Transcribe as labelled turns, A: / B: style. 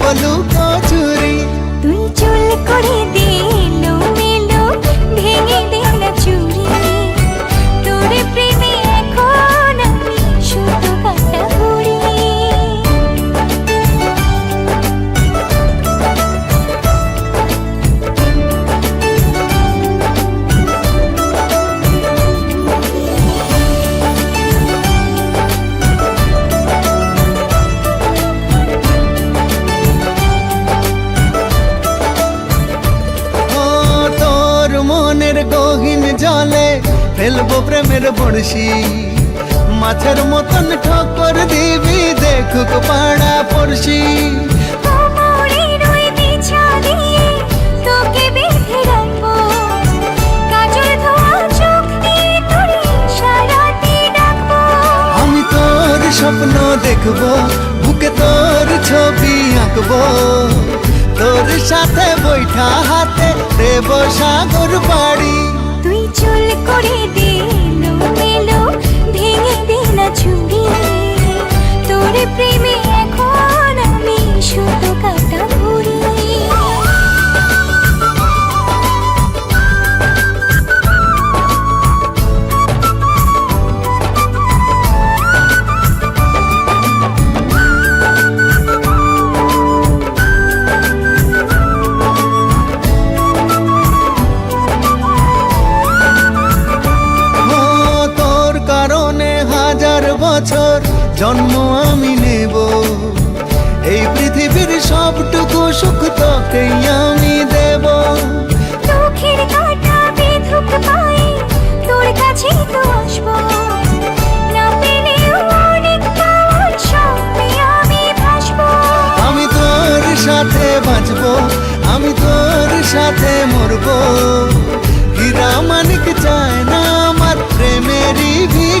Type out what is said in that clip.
A: বলু কাজুরি
B: তুই চুল করে
A: ফেলব প্রেমের বড়শি। মাছের মতন ঠকর দিবি দেখুক পাড়া পড়শি। স্বপ্ন দেখব বুকে তোর ছবি আঁকবো। তোর সাথে বৈঠা হাতে দেব সাগর বাড়ি।
B: চুল করে দিয়ে বছর জন্ম আমি নেব। এই পৃথিবীর সবটুকু সুখ তোকেই আমি দেব। চোখের কাটা বেধুক
A: পায়ে তোর কাছে তো আমি সাথে বাঁচবো আমি তোর সাথে মরবো। হীরা মানিক চায় না আমার প্রেমেরই ভিড়।